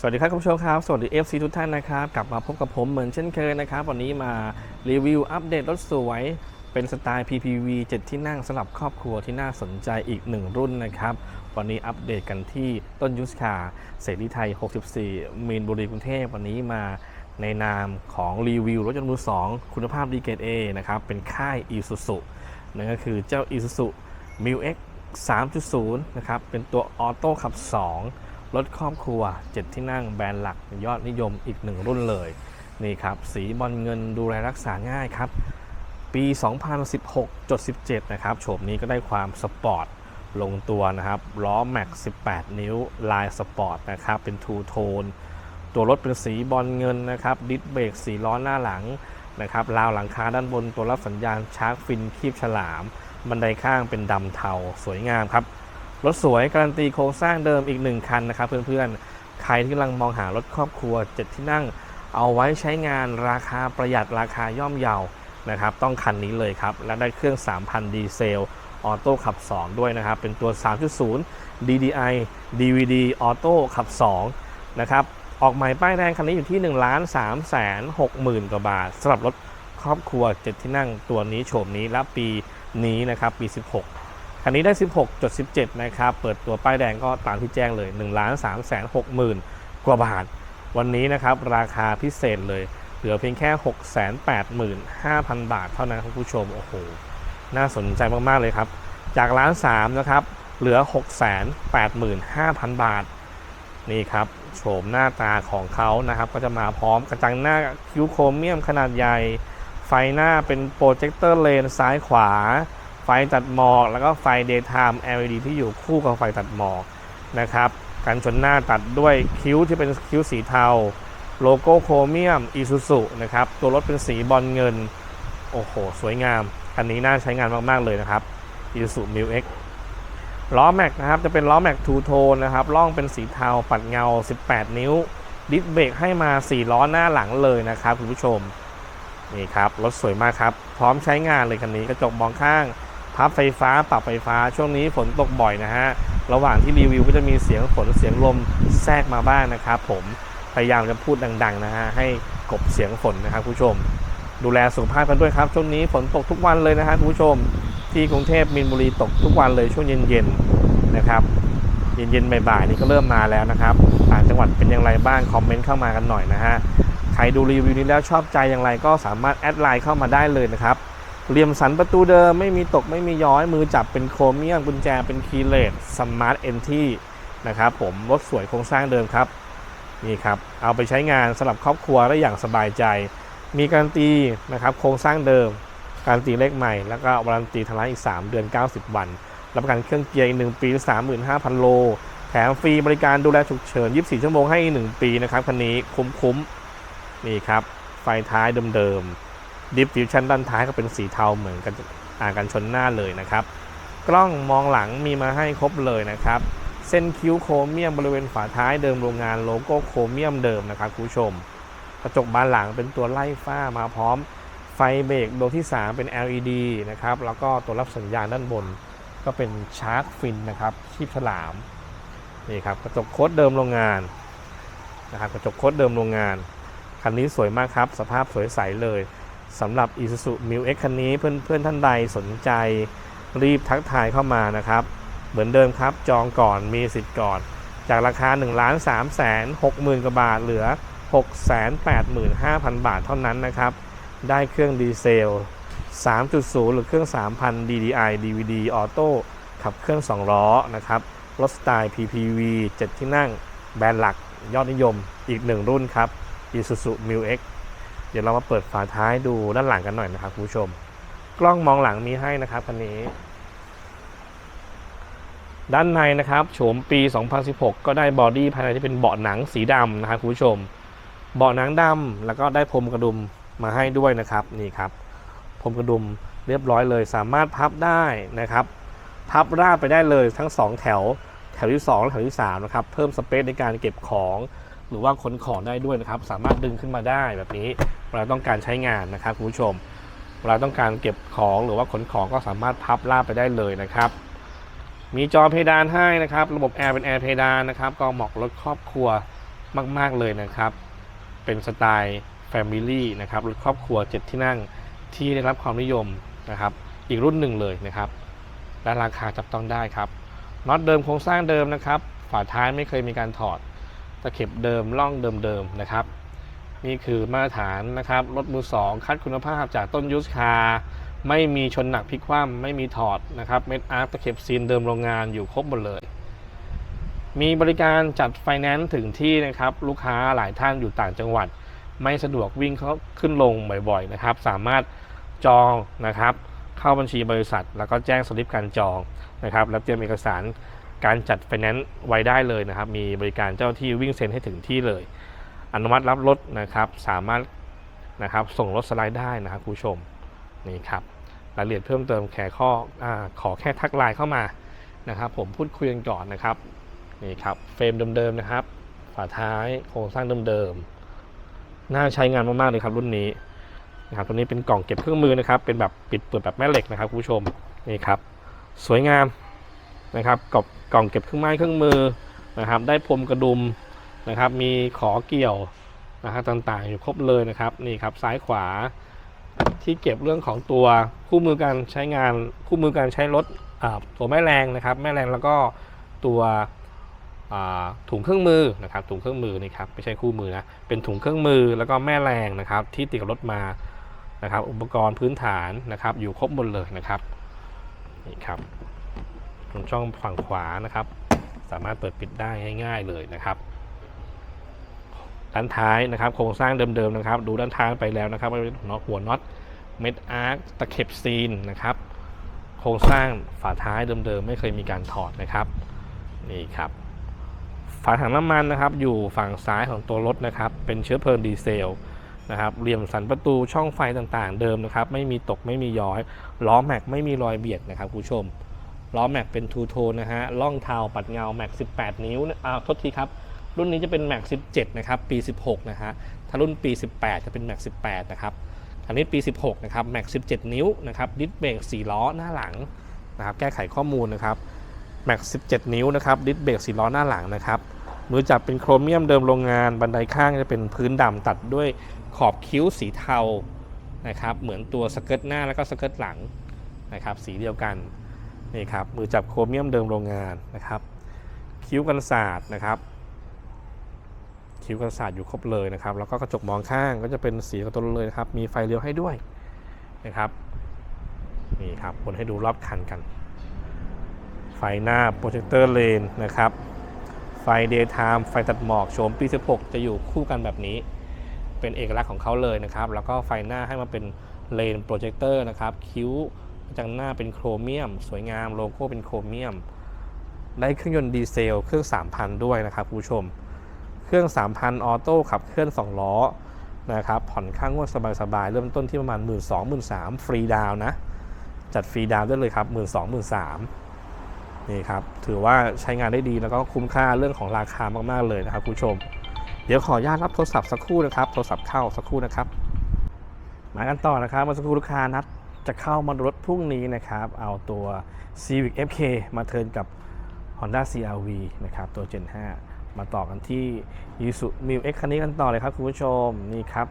สวัสดีครับคุณผู้ชมครับ สวัสดี FC ทุกท่านนะครับ กลับมาพบกับผมเหมือนเช่นเคยนะครับ วันนี้มารีวิวอัปเดตรถสวย เป็นสไตล์ PPV 7 ที่นั่งสำหรับครอบครัวที่น่าสนใจอีกหนึ่งรุ่นนะครับ วันนี้อัปเดตกันที่ต้นยุสคาเสรีไทย 64 มีนบุรีกรุงเทพวันนี้มาในนามของรีวิวรถยนต์มือ 2 คุณภาพดีเกรด A นะครับ เป็นค่าย Isuzu นั่นก็คือเจ้า Isuzu m i x 3.0 นะครับ เป็นตัวออโต้ขับ 2 รถครอบครัว 7 ที่นั่งแบรนด์หลักยอดนิยมอีกหนึ่งรุ่นเลย นี่ครับ สีบอลเงินดูแลรักษาง่ายครับ ปี 2016.17 นะครับโฉมนี้ก็ได้ความสปอร์ตลงตัวนะครับล้อแม็ก18 นิ้วลายสปอร์ตนะครับเป็นทูโทนตัวรถเป็นสีบอลเงินนะครับดิสเบรกสีล้อหน้าหลังนะครับราวหลังคาด้านบนตัวรับสัญญาณชาร์กฟินคีบฉลาม บันไดข้างเป็นดำเทาสวยงามครับ รถสวยการันตีโครงสร้างเดิมอีกหนึ่งคันนะครับเพื่อนๆ ใครที่กำลังมองหารถครอบครัว 7 ที่นั่ง เอาไว้ใช้งานราคาประหยัดราคาย่อมเยานะครับต้องคันนี้เลยครับ และได้เครื่อง 3,000 ดีเซลออโต้ขับ 2 ด้วยนะครับ เป็นตัว 3.0 DDI DVD ออโต้ขับ 2 นะครับ ออกใหม่ป้ายแดงคันนี้อยู่ที่ 1 3 6 0 0 0 0 กว่าบาทสำหรับรถครอบครัว 7 ที่นั่งตัวนี้โฉมนี้และปีนี้นะครับ ปี 16 คันนี้ได้ 16.17 นะครับ เปิดตัวป้ายแดงก็ตามที่แจ้งเลย 1 3 6 0 0 0 0 กว่าบาท วันนี้นะครับ ราคาพิเศษเลย เหลือเพียงแค่ 685,000 บาทเท่านั้นครับผู้ชม โอ้โห น่าสนใจมาก ๆ เลยครับ จากล้าน3นะครับ เหลือ 685,000 บาท นี่ครับ โฉมหน้าตาของเขานะครับ ก็จะมาพร้อมกระจังหน้าคิ้วโครเมียมขนาดใหญ่ ไฟหน้าเป็นโปรเจคเตอร์เลนซ้ายขวา ไฟตัดหมอก แล้วก็ไฟ daytime LED ที่อยู่คู่กับไฟตัดหมอกนะครับกันชนหน้าตัดด้วยคิ้วที่เป็นคิ้วสีเทา โลโก้โครเมียม Isuzu นะครับตัวรถเป็นสีบอลเงิน โอ้โห สวยงาม คันนี้น่าใช้งานมาก ๆ เลยนะครับ Isuzu m i x ล้อแม็กนะครับ จะเป็นล้อแม็กทูโทนนะครับล่องเป็นสีเทาปัดเงา 18 นิ้ว ดิสเบรกให้มา 4 ล้อหน้าหลังเลยนะครับคุณผู้ชมนี่ครับรถสวยมากครับ พร้อมใช้งานเลยคันนี้กระจกมองข้าง พับไฟฟ้าปรับไฟฟ้าช่วงนี้ฝนตกบ่อยนะฮะระหว่างที่รีวิวก็จะมีเสียงฝนเสียงลมแทรกมาบ้างนะครับผมพยายามจะพูดดังๆนะฮะให้กบเสียงฝนนะครับผู้ชม ดูแลสุขภาพกันด้วยครับ ช่วงนี้ฝนตกทุกวันเลยนะฮะผู้ชม ที่กรุงเทพมีนบุรีตกทุกวันเลยช่วงเย็นๆนะครับเย็นๆบ่ายๆนี่ก็เริ่มมาแล้วนะครับต่างจังหวัดเป็นอย่างไรบ้างคอมเมนต์เข้ามากันหน่อยนะฮะใครดูรีวิวนี้แล้วชอบใจอย่างไรก็สามารถแอดไลน์เข้ามาได้เลยนะครับ เหลี่ยมสันประตูเดิมไม่มีตกไม่มีย้อยมือจับเป็นโครเมียมกุญแจเป็นคีย์เลสสมาร์ทเอนที่นะครับผมรถสวยโครงสร้างเดิมครับนี่ครับเอาไปใช้งานสำหรับครอบครัวได้อย่างสบายใจ มีการนตีนะครับโครงสร้างเดิม การนตีเลขใหม่ แล้วก็วารันตีทางร้านอีก 3 เดือน 90 วัน รับประกันเครื่องเกียร์อีก 1 ปี 35,000 โล แถมฟรีบริการดูแลฉุกเฉิน 24 ชั่วโมงให้อีก1ปีนะครับคันนี้คุ้มๆนี่ครับไฟท้ายเดิมๆ ดิฟฟิวชั่นด้านท้ายก็เป็นสีเทาเหมือนกันอ่ากันชนหน้าเลยนะครับ กล้องมองหลังมีมาให้ครบเลยนะครับ เส้นคิ้วโครเมียมบริเวณฝาท้ายเดิมโรงงานโลโก้โครเมียมเดิมนะครับคุณผู้ชม กระจกบานหลังเป็นตัวไล่ฝ้ามาพร้อม ไฟเบรกดวงที่ 3 เป็น LED นะครับ แล้วก็ตัวรับสัญญาณด้านบน ก็เป็นชาร์กฟินนะครับชีพฉลามนี่ครับกระจกโค้ดเดิมโรงงานนะครับกระจกโค้ดเดิมโรงงานคันนี้สวยมากครับ สภาพสวยใสเลย สำหรับ Isuzu m i x คันนี้เพื่อนเพื่อนท่านใดสนใจรีบทักทายเข้ามานะครับ เหมือนเดิมครับจองก่อนมีสิทธิ์ก่อน จากราคา 1 3 6 0 0 0 0กว่าบาทเหลือ 685,000 บาทเท่านั้นนะครับ ได้เครื่องดีเซล 3.0 หรือเครื่อง 3,000 DDI DVD ออโต้ขับเครื่อง 2 ล้อนะครับรถสไตล์ PPV 7 ที่นั่ง แบรนด์หลักยอดนิยมอีกหนึ่งรุ่นครับ Isuzu m i x เดี๋ยวเรามาเปิดฝาท้ายดูด้านหลังกันหน่อยนะครับคุณผู้ชม กล้องมองหลังมีให้นะครับคันนี้ ด้านในนะครับโฉมปี 2016 ก็ได้บอดี้ภายในที่เป็นเบาะหนังสีดำนะครับคุณผู้ชม เบาะหนังดำแล้วก็ได้พรมกระดุมมาให้ด้วยนะครับนี่ครับพรมกระดุมเรียบร้อยเลย สามารถพับได้นะครับ พับราดไปได้เลยทั้ง 2 แถวแถวที่ 2 และแถวที่3นะครับเพิ่มสเปซในการเก็บของ หรือว่าขนของได้ด้วยนะครับ สามารถดึงขึ้นมาได้แบบนี้เวลาต้องการใช้งานนะครับคุณผู้ชมเวลาต้องการเก็บของหรือว่าขนของก็สามารถพับลาดไปได้เลยนะครับ มีจอเพดานให้นะครับ ระบบแอร์เป็นแอร์เพดานนะครับ ก็เหมาะรถครอบครัวมาก ๆเลยนะครับ เป็นสไตล์ Family นะครับรถครอบครัว 7 ที่นั่งที่ได้รับความนิยมนะครับ อีกรุ่นหนึ่งเลยนะครับและราคาจับต้องได้ครับน็อตเดิมโครงสร้างเดิมนะครับ ฝาท้ายไม่เคยมีการถอด ตะเข็บเดิมล่องเดิมๆนะครับ นี่คือมาตรฐานนะครับรถมือสองคัดคุณภาพจากต้นยูสคาร์ไม่มีชนหนักพลิกคว่ำไม่มีถอดนะครับเม็ดอาร์ตตะเข็บซีนเดิมโรงงานอยู่ครบหมดเลย มีบริการจัดไฟแนนซ์ถึงที่นะครับ ลูกค้าหลายท่านอยู่ต่างจังหวัด ไม่สะดวกวิ่งเขาขึ้นลงบ่อยๆนะครับ สามารถจองนะครับ เข้าบัญชีบริษัท แล้วก็แจ้งสลิปการจองนะครับ แล้วเตรียมเอกสาร การจัดไฟแนนซ์ไว้ได้เลยนะครับ มีบริการเจ้าที่วิ่งเซ็นให้ถึงที่เลย อนุมัติรับรถนะครับ สามารถนะครับส่งรถสไลด์ได้นะครับคุณผู้ชมนี่ครับรายละเอียดเพิ่มเติมแค่ข้ออขอแค่ทักไลน์เข้ามานะครับ ผมพูดคุยกันก่อนนะครับนี่ครับเฟรมเดิมๆนะครับ ฝาท้ายโครงสร้างเดิมๆน่าใช้งานมากๆเลยครับรุ่นนี้นะครับตัวนี้เป็นกล่องเก็บเครื่องมือนะครับ เป็นแบบปิดเปิดแบบแม่เหล็กนะครับคุณผู้ชมนี่ครับ สวยงาม นะครับกับกล่องเก็บเครื่องไม้เครื่องมือนะครับ ได้พรมกระดุมนะครับ มีขอเกี่ยวนะครับต่างๆ อยู่ครบเลยนะครับนี่ครับซ้ายขวาที่เก็บเรื่องของตัวคู่มือการใช้งานคู่มือการใช้รถตัวแม่แรงนะครับ แม่แรงแล้วก็ตัวถุงเครื่องมือนะครับถุงเครื่องมือนี่ครับไม่ใช่คู่มือนะเป็นถุงเครื่องมือแล้วก็แม่แรงนะครับ ที่ติดกับรถมานะครับ อุปกรณ์พื้นฐานนะครับ อยู่ครบหมดเลยนะครับนี่ครับ ตรงช่องฝั่งขวานะครับ สามารถเปิดปิดได้ง่ายๆเลยนะครับ ด้านท้ายนะครับ โครงสร้างเดิมๆนะครับ ดูด้านท้ายไปแล้วนะครับว่าเป็นน็อตหัวน็อตเม็ดอาร์คตะเข็บซีนนะครับ โครงสร้างฝาท้ายเดิมๆไม่เคยมีการถอดนะครับนี่ครับฝาถังน้ำมันนะครับ อยู่ฝั่งซ้ายของตัวรถนะครับ เป็นเชื้อเพลิงดีเซลนะครับเหลี่ยมสันประตูช่องไฟต่างๆ เดิมนะครับ ไม่มีตกไม่มีย้อย ล้อแม็กไม่มีรอยเบียดนะครับคุณผู้ชม ล้อแม็กเป็นทูโทนนะฮะล่องเทาปัดเงาแม็ก18 นิ้วอ้าวทษทีครับ รุ่นนี้จะเป็น Max 17 นะครับ ปี 16 นะฮะถ้ารุ่นปี 18 จะเป็น Max 18 นะครับอันนี้ปี 16 นะครับ Max 17 นิ้วนะครับดิสเบรก4ล้อหน้าหลังนะครับแก้ไขข้อมูลนะครับ Max 17 นิ้วนะครับดิสเบรก4ล้อหน้าหลังนะครับมือจับเป็นโครเมียมเดิมโรงงานบันไดข้างจะเป็นพื้นดำตัดด้วยขอบคิ้วสีเทานะครับเหมือนตัวสเกิร์ตหน้าแล้วก็สเกิร์ตหลังนะครับสีเดียวกัน นี่ครับมือจับโครเมียมเดิมโรงงานนะครับ คิ้วกันศาสตร์นะครับคิ้วกันศาสตร์อยู่ครบเลยนะครับ แล้วก็กระจกมองข้างก็จะเป็นสีกับตัวรถเลยนะครับ มีไฟเลี้ยวให้ด้วยนะครับนี่ครับบนให้ดูรอบคันกัน ไฟหน้าโปรเจคเตอร์เลนนะครับไฟเดย์ไทม์ไฟตัดหมอกโฉมปี 16 จะอยู่คู่กันแบบนี้ เป็นเอกลักษณ์ของเขาเลยนะครับ แล้วก็ไฟหน้าให้มาเป็นเลนโปรเจคเตอร์นะครับ คิ้ว จังหน้าเป็นโครเมียม สวยงามโลโก้เป็นโครเมียม ได้เครื่องยนต์ดีเซล เครื่อง 3,000 ด้วยนะครับคุณผู้ชม เครื่อง 3,000 ออโต้ขับเคลื่อน 2 ล้อนะครับผ่อนข้างงวดสบายๆ เริ่มต้นที่ประมาณ 1 2 0 0 0 1 3ฟรีดาวนะ จัดฟรีดาวได้เลยครับ 1 2 0 0 0 1 3นี่ครับ ถือว่าใช้งานได้ดีแล้วก็คุ้มค่าเรื่องของราคามากๆเลยนะครับคุณผู้ชม เดี๋ยวขออนุญาตรับโทรศัพท์สักครู่นะครับ โทรศัพท์เข้าสักครู่นะครับ มากันต่อนะครับเมื่อสักครู่ลูกค้านัด จะเข้ามารถพรุ่งนี้นะครับ เอาตัว Civic FK มาเทินกับ Honda CRV นะครับ ตัว Gen 5 มาต่อกันที่ Isuzu Mil X คันนี้กันต่อเลยครับคุณผู้ชม นี่ครับ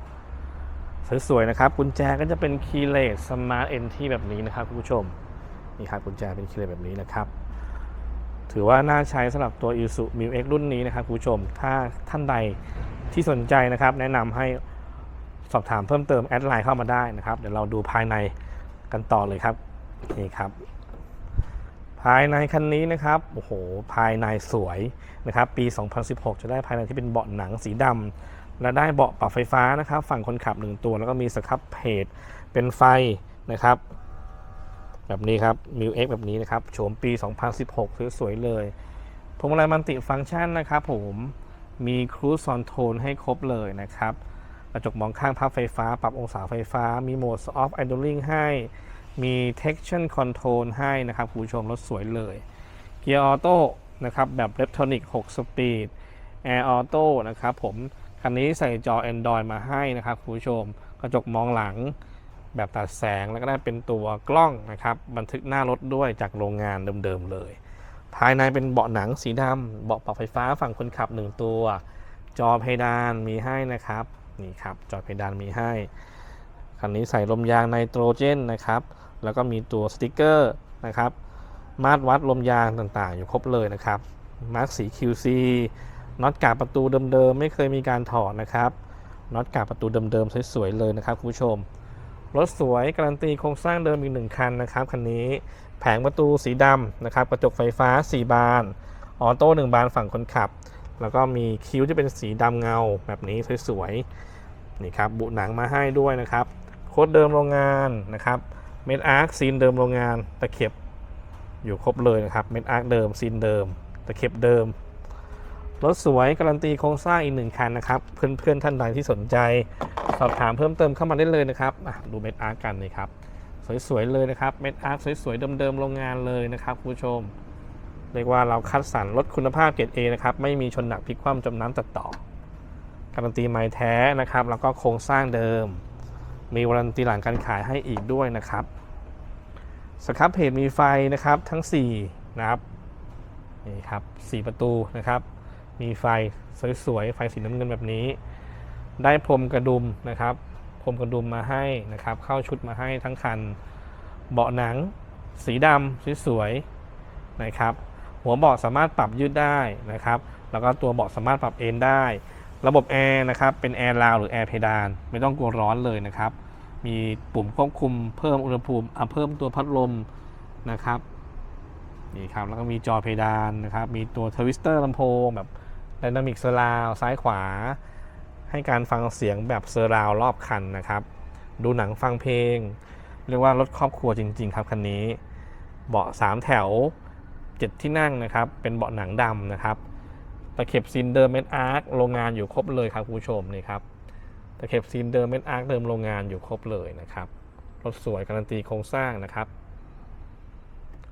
สวยๆนะครับ กุญแจก็จะเป็น Keyless Smart Entry แบบนี้นะครับคุณผู้ชม นี่ครับกุญแจเป็น Keyless แบบนี้นะครับ ถือว่าน่าใช้สำหรับตัว Isuzu Mil X รุ่นนี้นะครับคุณผู้ชม ถ้าท่านใดที่สนใจนะครับ แนะนำให้สอบถามเพิ่มเติมแอดไลน์เข้ามาได้นะครับ เดี๋ยวเราดูภายใน กันต่อเลยครับนี่ครับ ภายในคันนี้นะครับโอ้โหภายในสวยนะครับปี 2016 จะได้ภายในที่เป็นเบาะหนังสีดำและได้เบาะปรับไฟฟ้านะครับ ฝั่งคนขับ 1 ตัว แล้วก็มีสครับเพจเป็นไฟนะครับแบบนี้ครับมิวเอ็กแบบนี้นะครับโฉมปี 2016 สวยๆเลยพวงมาลัยมันติฟังก์ชันนะครับผมมีครูซอนโทนให้ครบเลยนะครับ กระจกมองข้างพับไฟฟ้า ปรับองศาไฟฟ้า มีโหมด off idling ให้ มี traction control ให้นะครับคุณผู้ชมรถสวยเลย เกียร์ออโต้นะครับแบบ e ล p t o n i c 6 speed Air Auto นะครับผม คันนี้ใส่จอ Android มาให้นะครับคุณผู้ชม กระจกมองหลังแบบตัดแสงแล้วก็ได้เป็นตัวกล้องนะครับ บันทึกหน้ารถด้วยจากโรงงานเดิมๆเลย ภายในเป็นเบาะหนังสีดำเบาะปรับไฟฟ้าฝั่งคนขับ 1 ตัว จอเพดานมีให้นะครับ นี่ครับจอเพดานมีให้ คันนี้ใส่ลมยางไนโตรเจนนะครับ แล้วก็มีตัวสติกเกอร์นะครับ มาตรวัดลมยางต่างๆ อยู่ครบเลยนะครับมาร์กสี QC น็อตกาบประตูเดิมๆ ไม่เคยมีการถอดนะครับน็อตกาบประตูเดิมๆ สวยๆ เลยนะครับคุณผู้ชม รถสวยการันตีโครงสร้างเดิมอีกหนึ่งคันนะครับคันนี้แผงประตูสีดำนะครับกระจกไฟฟ้า 4 บาน ออโต้1บานฝั่งคนขับ แล้วก็มีคิ้วที่เป็นสีดำเงาแบบนี้สวยๆนี่ครับบุหนังมาให้ด้วยนะครับโค้ดเดิมโรงงานนะครับเม็ดอาร์คซีนเดิมโรงงานตะเข็บอยู่ครบเลยนะครับเม็ดอาร์คเดิมซีนเดิมตะเข็บเดิมรถสวยการันตีโครงสร้างอีกหนึ่งคันนะครับ เพื่อนๆท่านใดที่สนใจสอบถามเพิ่มเติมเข้ามาได้เลยนะครับดูเม็ดอาร์คกันนี่ครับสวยๆเลยนะครับเม็ดอาร์คสวยๆเดิมๆโรงงานเลยนะครับคุณผู้ชม เรียกว่าเราคัดสรรรถคุณภาพเกรด A นะครับ ไม่มีชนหนักพลิกคว่ำจมน้ำตัดต่อ การันตีไม้แท้นะครับ แล้วก็โครงสร้างเดิม มีวารันตีหลังการขายให้อีกด้วยนะครับสครับเพจมีไฟนะครับทั้ง 4 นะครับนี่ครับ 4 ประตูนะครับ มีไฟสวยๆ ไฟสีน้ำเงินแบบนี้ ได้พรมกระดุมนะครับ พรมกระดุมมาให้นะครับ เข้าชุดมาให้ทั้งคัน เบาะหนัง สีดำสวยๆนะครับ หัวเบาะสามารถปรับยืดได้นะครับ แล้วก็ตัวเบาะสามารถปรับเอนได้ ระบบแอร์นะครับ เป็นแอร์ราวหรือแอร์เพดาน ไม่ต้องกลัวร้อนเลยนะครับ มีปุ่มควบคุมเพิ่มอุณหภูมิเพิ่มตัวพัดลมนะครับนี่ครับ แล้วก็มีจอเพดานนะครับ มีตัวทวิสเตอร์ลำโพงแบบไดนามิกเซอร์ราวซ้ายขวา ให้การฟังเสียงแบบเซอร์ราวรอบคันนะครับ ดูหนังฟังเพลง เรียกว่ารถครอบครัวจริง ๆ ครับคันนี้ เบาะ3แถว 7 ที่นั่งนะครับ เป็นเบาะหนังดำนะครับตะเข็บซีนเดิมเม็ดอาร์คโรงงานอยู่ครบเลยครับคุณผู้ชมนี่ครับตะเข็บซีนเดิมเม็ดอาร์คเดิมโรงงานอยู่ครบเลยนะครับรถสวยการันตีโครงสร้างนะครับ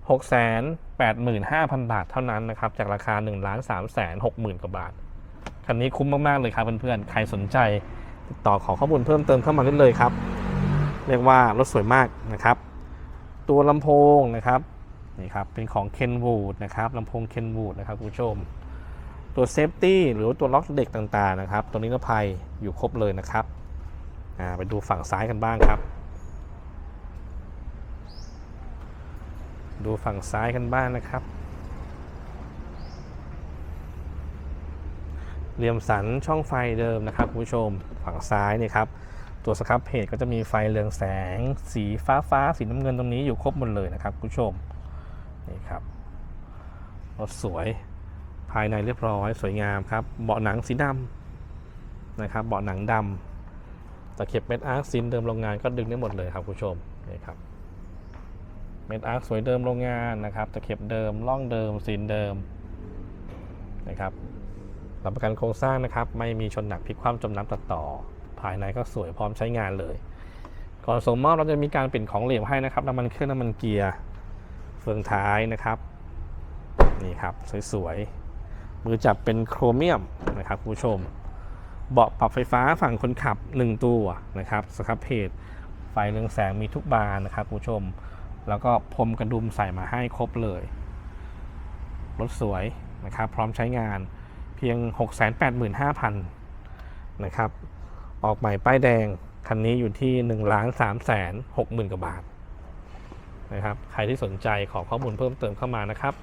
685,000 บาทเท่านั้นนะครับ จากราคา 1 3 6 0 0 0 0 กว่าบาท คันนี้คุ้มมาก ๆ เลยครับเพื่อนๆ ใครสนใจติดต่อขอข้อมูลเพิ่มเติมเข้ามาได้เลยครับ เรียกว่ารถสวยมากนะครับ ตัวลำโพงนะครับ นี่ครับเป็นของ Kenwood นะครับลำโพง Kenwood นะครับคุณผู้ชม ตัวเซฟตี้หรือตัวล็อกเด็กต่างๆนะครับ ตัวนิรภัยอยู่ครบเลยนะครับไปดูฝั่งซ้ายกันบ้างครับ ดูฝั่งซ้ายกันบ้างนะครับเหลี่ยมสันช่องไฟเดิมนะครับคุณผู้ชมฝั่งซ้ายนี่ครับตัวสครับเพจก็จะมีไฟเรืองแสง สีฟ้าฟ้าๆสีน้ำเงินตรงนี้อยู่ครบหมดเลยนะครับคุณผู้ชม นี่ครับรถสวยภายในเรียบร้อยสวยงามครับ เบาะหนังสีดำนะครับ เบาะหนังดำตะเข็บเม็ดอาร์คซินเดิมโรงงานก็ดึงได้หมดเลยครับคุณผู้ชมนี่ครับเม็ดอาร์คสวยเดิมโรงงานนะครับตะเข็บเดิมล่องเดิมซินเดิมนะครับรับประกันโครงสร้างนะครับ ไม่มีชนหนักพลิกคว่ำจมน้ำตัดต่อ ภายในก็สวยพร้อมใช้งานเลย ก่อนส่งมอบเราจะมีการเปลี่ยนของเหลวให้นะครับน้ำมันเครื่องน้ำมันเกียร์ เฟืองท้ายนะครับนี่ครับสวยๆมือจับเป็นโครเมียมนะครับผู้ชม เบาะปรับไฟฟ้าฝั่งคนขับ 1 ตัวนะครับสครับเพจไฟเรืองแสงมีทุกบานนะครับผู้ชม แล้วก็พรมกระดุมใส่มาให้ครบเลยรถสวยนะครับพร้อมใช้งานเพียง 685,000นะครับออกใหม่ป้ายแดงคันนี้อยู่ที่1ล้าน3แสน60,000กว่าบาท นะครับใครที่สนใจขอข้อมูลเพิ่มเติมเข้ามานะครับ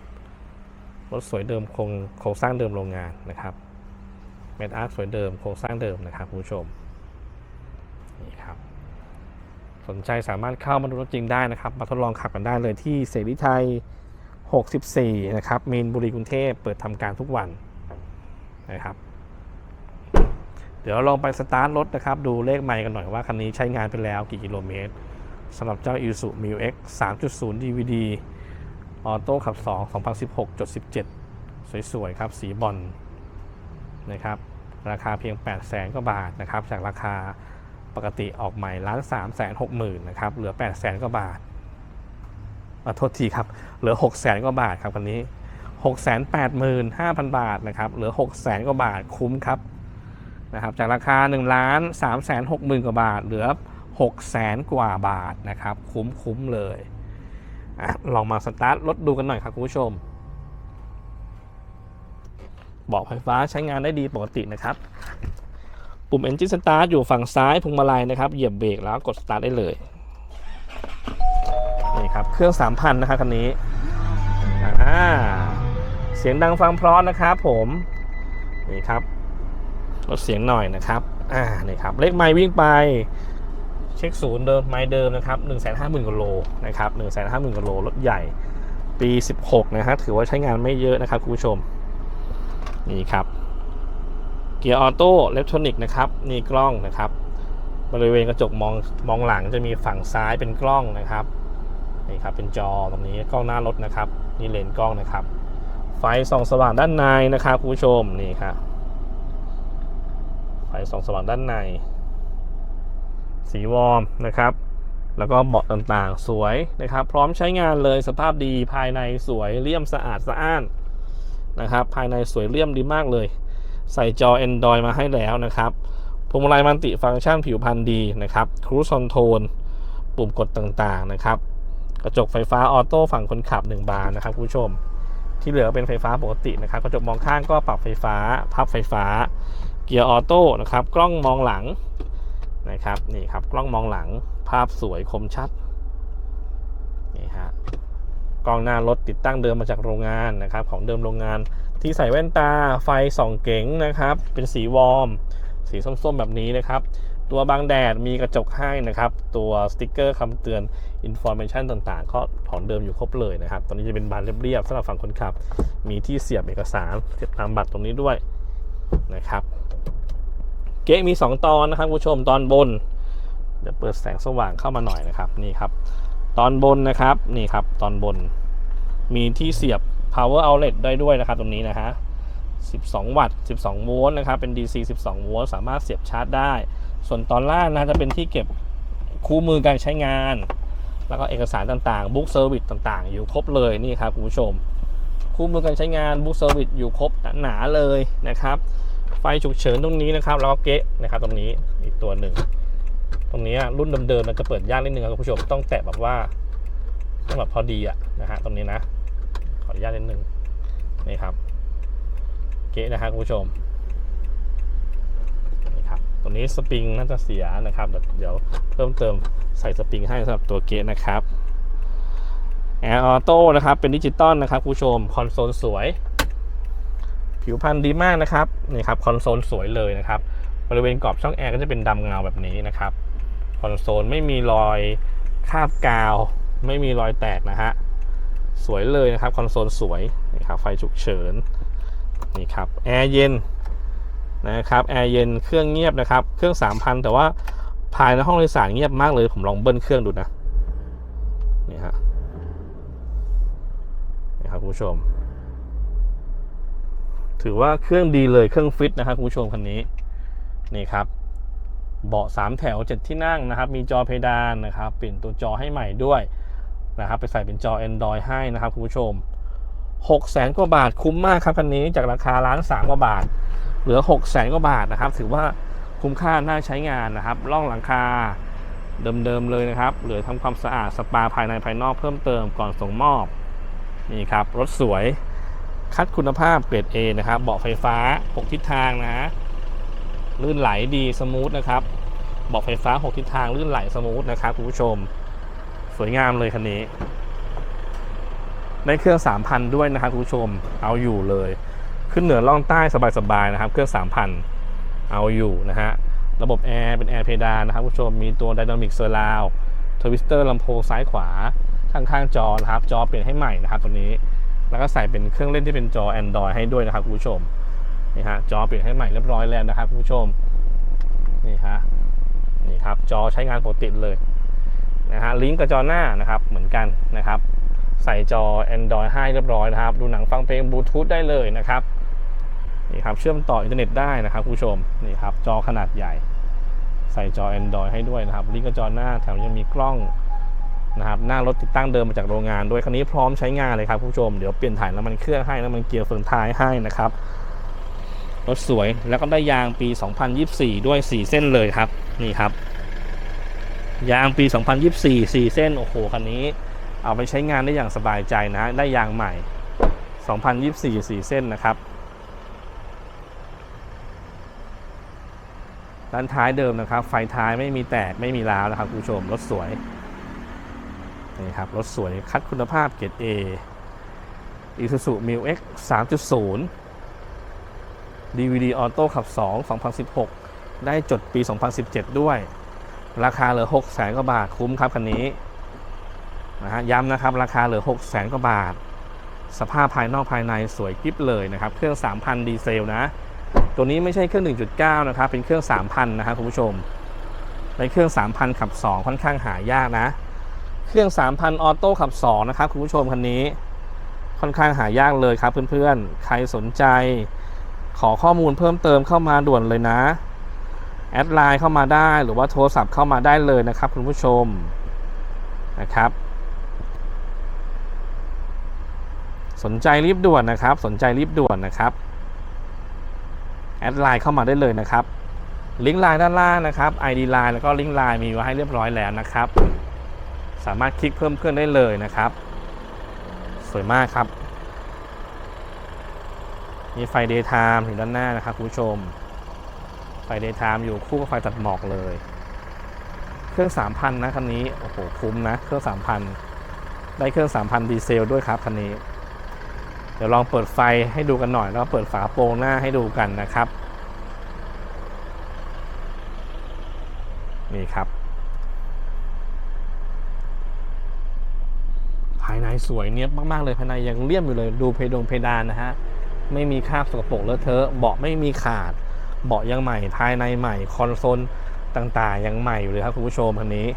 รถสวยเดิมโครงโครงสร้างเดิมโรงงานนะครับเมดอาร์สวยเดิมโครงสร้างเดิมนะครับคุณผู้ชมนี่ครับสนใจสามารถเข้ามาดูรถจริงได้นะครับมาทดลองขับกันได้เลยที่เสรีไทย 64 นะครับมีนบุรีกรุงเทพเปิดทำการทุกวันนะครับ เดี๋ยวลองไปสตาร์ทรถนะครับ ดูเลขไมล์กันหน่อยว่าคันนี้ใช้งานไปแล้วกี่กิโลเมตร สำหรับเจ้า i s u m i x 3.0 DVD ออโต้ขับ 2 2016.17 สวย ๆ ครับ สีบอลนะครับ ราคาเพียง 8 0 0แสนกว่าบาทนะครับ จากราคาปกติออกใหม่ล้าน3แสน6หมื่นนะครับ เหลือ 8 0 0แสนกว่าบาทอโทษทีครับ เหลือ 6 0แสนกว่าบาทครับคันนี้ 685,000 บาทนะครับ เหลือ 6 0แสนกว่าบาทคุ้มครับนะครับ จากราคา1ล้าน3แสน6หมื่นกว่าบาท เหลือ 6แสนกว่าบาทนะครับ คุ้มคุ้มเลยอลองมาสตาร์ทรถดูกันหน่อยครับคุณผู้ชมบาะไฟฟ้าใช้งานได้ดีปกตินะครับ ปุ่ม Engine Start อยู่ฝั่งซ้ายพวงมาลัยนะครับ เหยียบเบรกแล้วกด Start ได้เลย นี่ครับ เครื่อง 3,000 นะครับคันนี้ เสียงดังฟังเพราะนะครับผม นี่ครับลดเสียงหน่อยนะครับ อ่า นี่ครับ เลขไมล์วิ่งไป เช็คศูนย์เดิมไมล์เดิมนะครับ1 5 0 0 0 0กิโลนะครับ1 5 0 0 0 0กิโลรถใหญ่ ปี 16 นะฮะถือว่าใช้งานไม่เยอะนะครับคุณผู้ชม นี่ครับ เกียร์ออโต้เล็กทรอนิกนะครับนี่กล้องนะครับ บริเวณกระจกมองมองหลังจะมีฝั่งซ้ายเป็นกล้องนะครับนี่ครับเป็นจอตรงนี้กล้องหน้ารถนะครับนี่เลนกล้องนะครับ ไฟส่องสว่างด้านในนะครับคุณผู้ชมนี่ครับไฟส่องสว่างด้านใน สีวอร์มนะครับ แล้วก็เบาะต่างๆ สวยนะครับ พร้อมใช้งานเลยสภาพดีภายในสวยเลี่ยมสะอาดสะอ้านนะครับ ภายในสวยเลี่ยมดีมากเลย ใส่จอ Android มาให้แล้วนะครับพวงมาลัยมันติฟังก์ชันผิวพรรณดีนะครับครู e คอนโทรลปุ่มกดต่างๆนะครับ กระจกไฟฟ้าออโต้ฝั่งคนขับ 1 บานนะครับคุณผู้ชม ที่เหลือเป็นไฟฟ้าปกตินะครับ กระจกมองข้างก็ปรับไฟฟ้า พับไฟฟ้า เกียร์ออโต้นะครับ กล้องมองหลัง นะครับนี่ครับกล้องมองหลังภาพสวยคมชัดนี่ฮะกล้องหน้ารถติดตั้งเดิมมาจากโรงงานนะครับของเดิมโรงงานที่ใส่แว่นตาไฟส่องเก๋งนะครับเป็นสีวอร์ม สีส้มๆ แบบนี้นะครับ ตัวบังแดดมีกระจกให้นะครับ ตัวสติกเกอร์คำเตือนอินโฟ a t i o n ต่างๆก็ของเดิมอยู่ครบเลยนะครับ ตอนนี้จะเป็นบานเรียบๆสำหรับฝั่งคนขับ มีที่เสียบเอกสารเสียบตามบัตรตรงนี้ด้วยนะครับ เก๊ะมี 2 ตอนนะครับคุณผู้ชมตอนบนเดี๋ยวเปิดแสงสว่างเข้ามาหน่อยนะครับนี่ครับ ตอนบนนะครับนี่ครับตอนบน มีที่เสียบ power outlet ได้ด้วยนะครับ ตรงนี้นะฮะ12 วัตต์ 12 โวลต์นะครับ เป็น DC 12 โวลต์ สามารถเสียบชาร์จได้ ส่วนตอนล่างนะจะเป็นที่เก็บคู่มือการใช้งาน แล้วก็เอกสารต่างๆ บุ๊กเซอร์วิสต่างๆ อยู่ครบเลยนี่ครับคุณผู้ชม คู่มือการใช้งานบุ๊กเซอร์วิสอยู่ครบหนาๆเลยนะครับ ไฟฉุกเฉินตรงนี้นะครับ แล้วก็เก๊ะนะครับตรงนี้อีกตัวหนึ่ง ตรงนี้รุ่นเดิมๆมันจะเปิดยากนิดนึงครับคุณผู้ชมต้องแตะแบบว่าต้องแบบพอดีอะนะฮะตรงนี้นะ ขออนุญาตนิดนึงนี่ครับ เก๊ะนะครับคุณผู้ชมนี่ครับตัวนี้สปริงน่าจะเสียนะครับเดี๋ยวเพิ่มเติมใส่สปริงให้สำหรับตัวเก๊ะนะครับแอร์ออโต้นะครับเป็นดิจิตอลนะครับคุณผู้ชมคอนโซลสวย ผิวพรรณดีมากนะครับนี่ครับคอนโซลสวยเลยนะครับบริเวณกรอบช่องแอร์ก็จะเป็นดำเงาแบบนี้นะครับคอนโซลไม่มีรอยคาบกาว ไม่มีรอยแตกนะฮะสวยเลยนะครับคอนโซลสวยนี่ครับไฟฉุกเฉินนี่ครับแอร์เย็นนะครับแอร์เย็นเครื่องเงียบนะครับ เครื่อง 3,000 แต่ว่าภายในห้องโดยสารเงียบมากเลยผมลองเบิ้ลเครื่องดูนะนี่ฮะนี่ครับคุณผู้ชม ถือว่าเครื่องดีเลยเครื่องฟิตนะครับคุณผู้ชมคันนี้นี่ครับเบาะ3แถว7ที่นั่งนะครับ มีจอเพดานนะครับเปลี่ยนตัวจอให้ใหม่ด้วยนะครับ ไปใส่เป็นจอ Android ให้นะครับคุณผู้ชม 6 0แสนกว่าบาทคุ้มมากครับคันนี้จากราคาล้านสามกว่าบาท เหลือ 6 0แสนกว่าบาทนะครับ ถือว่าคุ้มค่าน่าใช้งานนะครับล่องหลังคาเดิมๆเลยนะครับ เหลือทำความสะอาดสปาภายในภายนอกเพิ่มเติมก่อนส่งมอบนี่ครับรถสวย คัดคุณภาพเกรด A นะครับ เบาะไฟฟ้า 6 ทิศทางนะฮะ ลื่นไหลดีสมูทนะครับ เบาะไฟฟ้า 6 ทิศทาง ลื่นไหลสมูทนะครับคุณผู้ชม สวยงามเลยคันนี้ ได้เครื่อง 3,000 ด้วยนะครับคุณผู้ชม เอาอยู่เลย ขึ้นเหนือล่องใต้สบายๆนะครับ เครื่อง 3,000 เอาอยู่นะฮะ ระบบแอร์เป็นแอร์เพดานนะครับคุณผู้ชม มีตัว Dynamic Surround ทวิสเตอร์ลำโพงซ้ายขวาข้างๆจอนะครับ จอเปลี่ยนให้ใหม่นะครับตัวนี้ แล้วก็ใส่เป็นเครื่องเล่นที่เป็นจอ Android ให้ด้วยนะครับคุณผู้ชมนี่ฮะจอเปลี่ยนให้ใหม่เรียบร้อยแล้วนะครับคุณผู้ชมนี่ฮะนี่ครับจอใช้งานปกติเลยนะฮะลิงก์กับจอหน้านะครับเหมือนกันนะครับ ใส่จอ Android ให้เรียบร้อยนะครับดูหนังฟังเพลงบลูทูธได้เลยนะครับนี่ครับเชื่อมต่ออินเทอร์เน็ตได้นะครับคุณผู้ชมนี่ครับจอขนาดใหญ่ ใส่จอ Android ให้ด้วยนะครับลิงก์กับจอหน้าแถมยังมีกล้อง นะครับหน้ารถติดตั้งเดิมมาจากโรงงานโดยคันนี้พร้อมใช้งานเลยครับผู้ชม เดี๋ยวเปลี่ยนถ่ายน้ำมันเครื่องให้น้ำมันเกียร์เฟืองท้ายให้นะครับ รถสวยแล้วก็ได้ยางปี 2024 ด้วย 4 เส้นเลยครับ นี่ครับ ยางปี 2024 4 เส้น โอ้โห คันนี้ เอาไปใช้งานได้อย่างสบายใจนะ ได้ยางใหม่ 2024 4 เส้นนะครับ ด้านท้ายเดิมนะครับ ไฟท้ายไม่มีแตกไม่มีร้าวนะครับผู้ชม รถสวย นี่ครับ รถสวยคัดคุณภาพเกรด A Isuzu m i l X 3.0 DVD Auto ขับ 2 2016 ได้จดปี 2017 ด้วย ราคาเหลือ6 0 0 0 0 0กว่าบาทคุ้มครับคันนี้นะฮะย้ำนะครับ ราคาเหลือ6 0 0 0 0 0กว่าบาท สภาพภายนอกภายในสวยกริบเลยนะครับ เครื่อง 3,000 ดีเซลนะ ตัวนี้ไม่ใช่เครื่อง 1.9 นะครับ เป็นเครื่อง 3,000 นะครับคุณผู้ชมในเครื่อง 3,000 ขับ 2 ค่อนข้างหายากนะ เครื่อง 3,000 ออโต้ขับ 2 นะครับ คุณผู้ชมคันนี้ ค่อนข้างหายากเลยครับเพื่อนๆ ใครสนใจ ขอข้อมูลเพิ่มเติมเข้ามาด่วนเลยนะ แอดไลน์เข้ามาได้หรือว่าโทรศัพท์เข้ามาได้เลยนะครับ คุณผู้ชมนะครับ สนใจรีบด่วนนะครับ สนใจรีบด่วนนะครับแอดไลน์เข้ามาได้เลยนะครับ ลิงก์ไลน์ด้านล่างนะครับ ID ไลน์แล้วก็ลิงก์ไลน์มีไว้ให้เรียบร้อยแล้วนะครับ สามารถคลิกเพิ่มเพื่อนได้เลยนะครับ สวยมากครับ มีไฟ daytime อยู่ด้านหน้านะครับคุณผู้ชม ไฟ daytime อยู่คู่กับไฟตัดหมอกเลย เครื่อง 3,000 นะคันนี้ โอ้โห คุ้มนะ เครื่อง 3,000 ได้เครื่อง 3,000 ดีเซลด้วยครับคันนี้ เดี๋ยวลองเปิดไฟให้ดูกันหน่อย แล้วเปิดฝาโปรงหน้าให้ดูกันนะครับ นี่ครับ ภายสวยเนี้ยบมากๆเลยภายในยังเลี่ยมอยู่เลยดูเพดงเพดานนะฮะไม่มีคราบสกปรกเลอะเทอะเบาะไม่มีขาด เบาะยังใหม่ภายในใหม่คอนโซลต่างๆ ยังใหม่อยู่เลยครับคุณผู้ชมคันนี้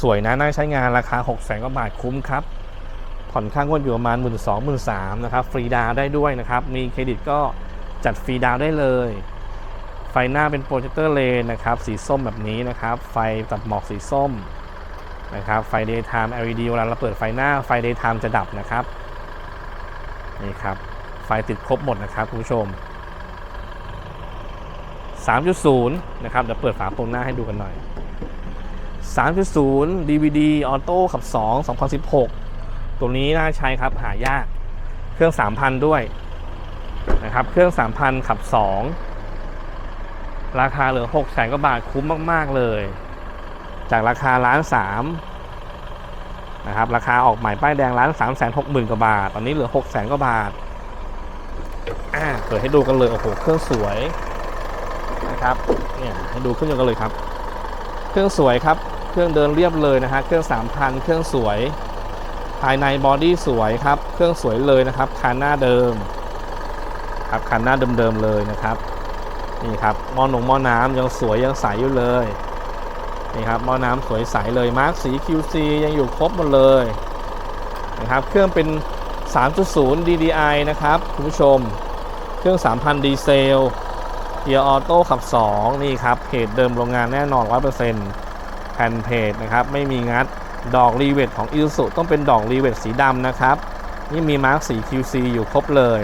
สวยนะน่าใช้งานราคา 6 0 0 0 0 0กว่าบาทคุ้มครับ ผ่อนข้างงวดอยู่ประมาณ 1 2 0 0 0 3 0นะครับ ฟรีดาวได้ด้วยนะครับ มีเครดิตก็จัดฟรีดาวได้เลย ไฟหน้าเป็นโปรเจคเตอร์เลนนะครับ สีส้มแบบนี้นะครับ ไฟตัดหมอกสีส้ม นะครับไฟ daytime LED เวลาเราเปิดไฟหน้าไฟ daytime จะดับนะครับนี่ครับไฟติดครบหมดนะครับคุณผู้ชม 3.0 นะครับเดี๋ยวเปิดฝาโปรงหน้าให้ดูกันหน่อย 3.0 DVD Auto ขับ 2 2016 ตัวนี้น่าใช้ครับหายาก เครื่อง 3,000 ด้วยนะครับเครื่อง 3,000 ขับ 2 ราคาเหลือ6 0 0 0 0กว่าบาทคุ้มมาก ๆ เลย จากราคาล้านสามนะครับราคาออกใหม่ป้ายแดงล้านสามแสนหกหมื่นกว่าบาท ตอนนี้เหลือ6 0 0 0 0กว่าบาทอ่าเปิดให้ดูกันเลยโอ้โหเครื่องสวยนะครับเนี่ยให้ดูเครื่องยนต์กันเลยครับ เครื่องสวยครับ เครื่องเดินเรียบเลยนะฮะเครื่อง3,000เครื่องสวย ภายในบอดี้สวยครับ เครื่องสวยเลยนะครับคันหน้าเดิมครับคันหน้าเดิมๆเลยนะครับนี่ครับหม้อหนงหม้อน้ำยังสวยยังใสอยู่เลย นี่ครับหม้อน้ำสวยใสเลยมาร์กสี QC ยังอยู่ครบหมดเลยนะครับเครื่องเป็น 3.0 DDI นะครับคุณผู้ชม เครื่อง 3,000 ดีเซลเกียร์ออโต้ขับ 2 นี่ครับเพจเดิมโรงงานแน่นอน 100%แผ่นเพจนะครับ ไม่มีงัดดอกรีเวทของ i s u ต้องเป็นดอกรีเวทสีดำนะครับ นี่มีมาร์กสี QC อยู่ครบเลย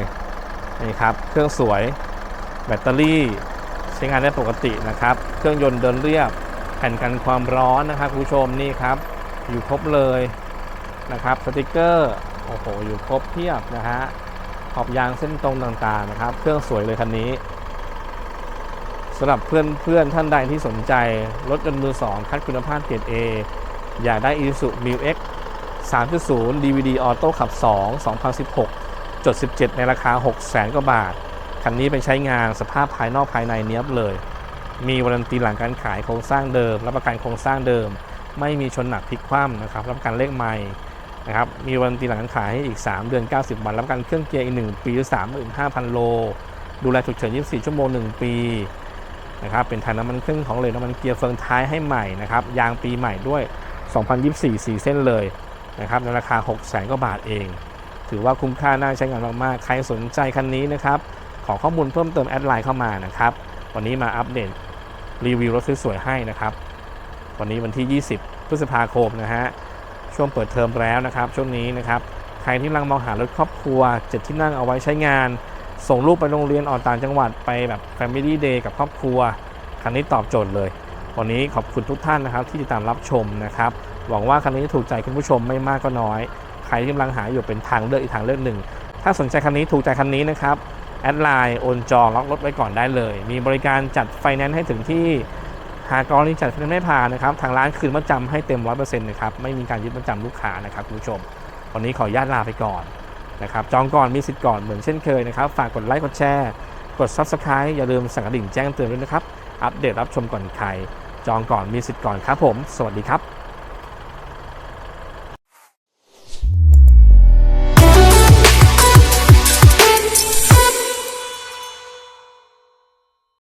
นี่ครับ เครื่องสวยแบตเตอรี่ใช้งานได้ปกตินะครับ เครื่องยนต์เดินเรียบ แผ่นกันความร้อนนะครับคุณผู้ชมนี่ครับ อยู่ครบเลยนะครับสติกเกอร์โอ้โหอยู่ครบเพียบนะฮะขอบยางเส้นตรงต่างๆนะครับ เครื่องสวยเลยคันนี้สำหรับเพื่อนเพื่อนท่านใดที่สนใจรถยนต์มือ2คัดคุณภาพเกรด A อยากได้ Isuzu m i l X 3.0 DVD Auto ขับ 2 2016จด17 ในราคา 6 0 0 0 0 0กว่าบาท คันนี้ไปใช้งานสภาพภายนอกภายในเนี้ยบเลย มีวารันตีหลังการขายโครงสร้างเดิม รับประกันโครงสร้างเดิม ไม่มีชนหนักพลิกคว่ำนะครับ รับประกันเลขใหม่นะครับมีวารันตีหลังการขายให้อีก 3 เดือน 90 วัน รับประกันเครื่องเกียร์อีก 1 ปีหรือ35,000 โล ดูแลฉุกเฉิน 24 ชั่วโมง 1 ปีนะครับเป็นถ่ายน้ำมันเครื่องของเลวน้ำมันเกียร์เฟืองท้ายให้ใหม่นะครับยางปีใหม่ด้วย 2024 4 เส้นเลยนะครับในราคา 6 0 0 0 0กว่าบาทเอง ถือว่าคุ้มค่าน่าใช้งานมากๆ ใครสนใจคันนี้นะครับขอข้อมูลเพิ่มเติมแอดไลน์เข้ามานะครับวันนี้มาอัปเดต รีวิวรถสวยๆให้นะครับ วันนี้วันที่ 20 พฤษภาคมนะฮะช่วงเปิดเทอมแล้วนะครับ ช่วงนี้นะครับใครที่กำลังมองหารถครอบครัวเจ็ดที่นั่งเอาไว้ใช้งาน ส่งลูกไปโรงเรียนออกต่างจังหวัดไปแบบ Family Day กับครอบครัว คันนี้ตอบโจทย์เลย วันนี้ขอบคุณทุกท่านนะครับ ที่ติดตามรับชมนะครับ หวังว่าคันนี้จะถูกใจคุณผู้ชมไม่มากก็น้อย ใครที่กำลังหาอยู่เป็นทางเลือกอีกทางเลือกหนึ่ง ถ้าสนใจคันนี้ถูกใจคันนี้นะครับ แอดไลน์โอนจองล็อกรถไว้ก่อนได้เลย มีบริการจัดไฟแนนซ์ให้ถึงที่หากกรณีจัดไฟแนนซ์ไม่ผ่านนะครับ ทางร้านคืนมัดจำให้เต็ม100%นะครับ ไม่มีการยึดมัดจำลูกค้านะครับคุณผู้ชม วันนี้ขออนุญาตลาไปก่อนนะครับ จองก่อนมีสิทธิ์ก่อนเหมือนเช่นเคยนะครับ ฝากกดไลค์กดแชร์ กด Subscribe อย่าลืมสั่งกระดิ่งแจ้งเตือนด้วยนะครับ อัปเดตรับชมก่อนใคร จองก่อนมีสิทธิ์ก่อนครับผม สวัสดีครับ